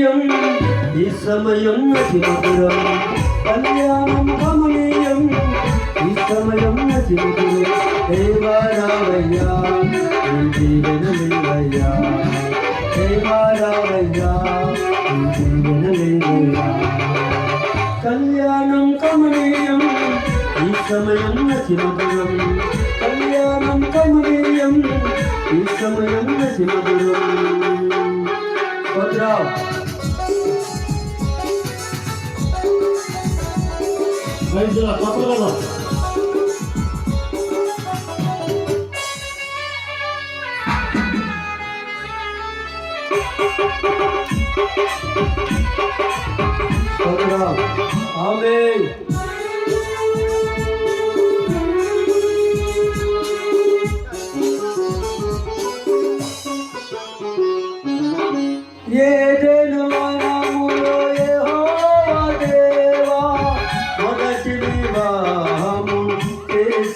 కమనీయం ఈ సమయం అతి మధురం. కళ్యాణం కమనీయం ఈ సమయం అతి మధురం. దేవారావయ్యా ఈ దీవెనలేవయ్యా దేవారావయ్యా కళ్యాణం కమనీయం ఈ సమయం అతి మధురం. కళ్యాణం కమనీయం ఈ సమయం అతి మధురం. 가인들아 깎아가라 아멘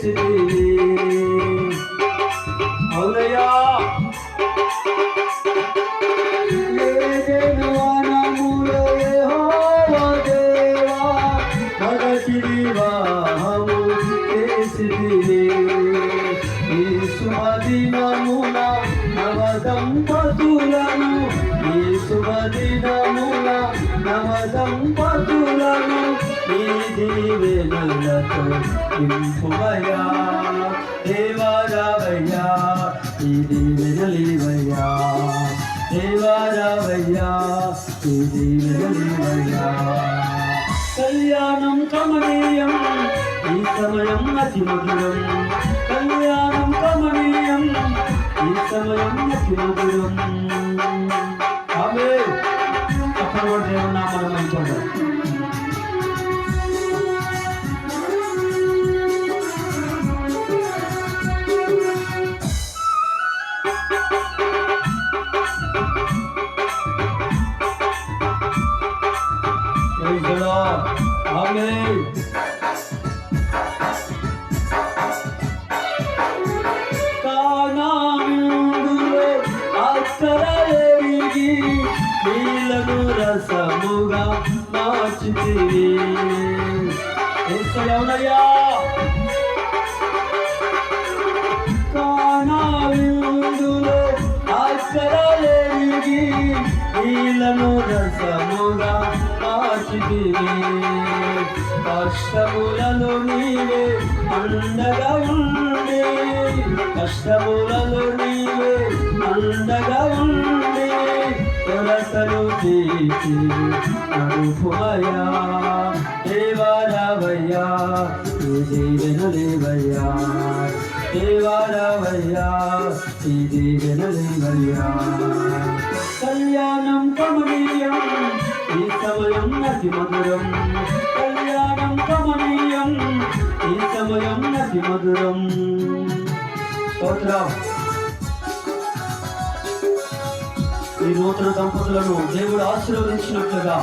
చేసితివి. అవునయ్యా ఏదెను వనములో యెహోవా దేవా ఈ శుభదినమున ജീവനലത്തു ഇമ്പുവയാ ദേവാരാവയ്യാ ഈ ദീവനലിവയ്യാ ദേവാരാവയ്യാ ഈ ദീവനലിവയ്യാ കല്യാണം കമനീയം ഈ സമയം അതിമധുരം. കല്യാണം കമനീയം ഈ സമയം അതിമധുരം. അമേ അപ്പുറോട്ട് നാം മറന്നു మార్చితివి ఏసయ్యా కానావిందులో అక్షరలేగి నీళ్ళను రసముగా మార్చితివి. కష్టములలో నీవే అండగా ఉండే కష్టములలో నీవే అండగా ఉండే కొరతలు తీర్చి అనుభవయా దేవారావయ్యా ఈ దీవెనలేవయ్యా దేవారావయ్యా ఈ దీవెనలేవయ్యా కళ్యాణం కమనీయం ఈ సమయం నది మధురం. కళ్యాణం కమనీయం ఈ సమయం నది మధురం. స్తోత్రం ఈ నూతన దంపతులను దేవుడు ఆశీర్వదించినట్లుగా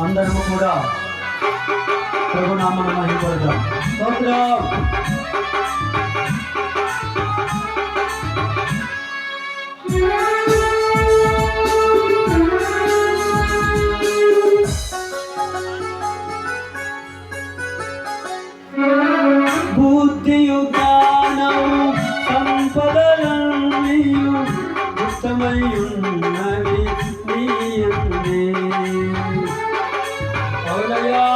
అందరము కూడా ప్రభునామను మహిపడదాం స్తోత్రం బుద్ధియు ఉత్తమయున్నవి నీ అందే. అవునయ్యా.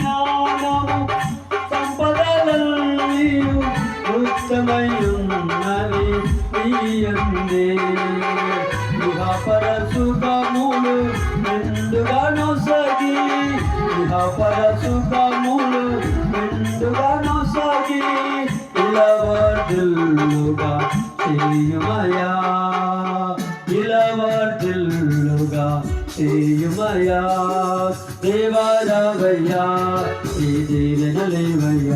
జ్ఞానము సంపదలన్నీయు ఉత్తమయున్నవి నీ అందే. ചൊല്ലുക ചെയ്യുമയ ഇളവാർ ചൊല്ലുക ചെയ്യുമയ ദേവാരാവയ്യ ഈ ജീവനലേവയ്യ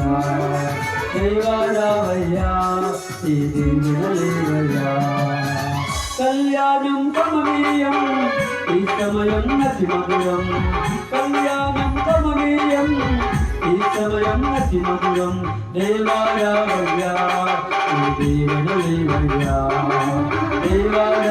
ദേവാരാവയ്യ ഈ ജീവനലേവയ്യ കല്യാണം കമനീയം ഈ സമയം നതിമകുലം தேவயம் அதி மதுரம் தேவாய வழியா தேவனே வழியா தேவாய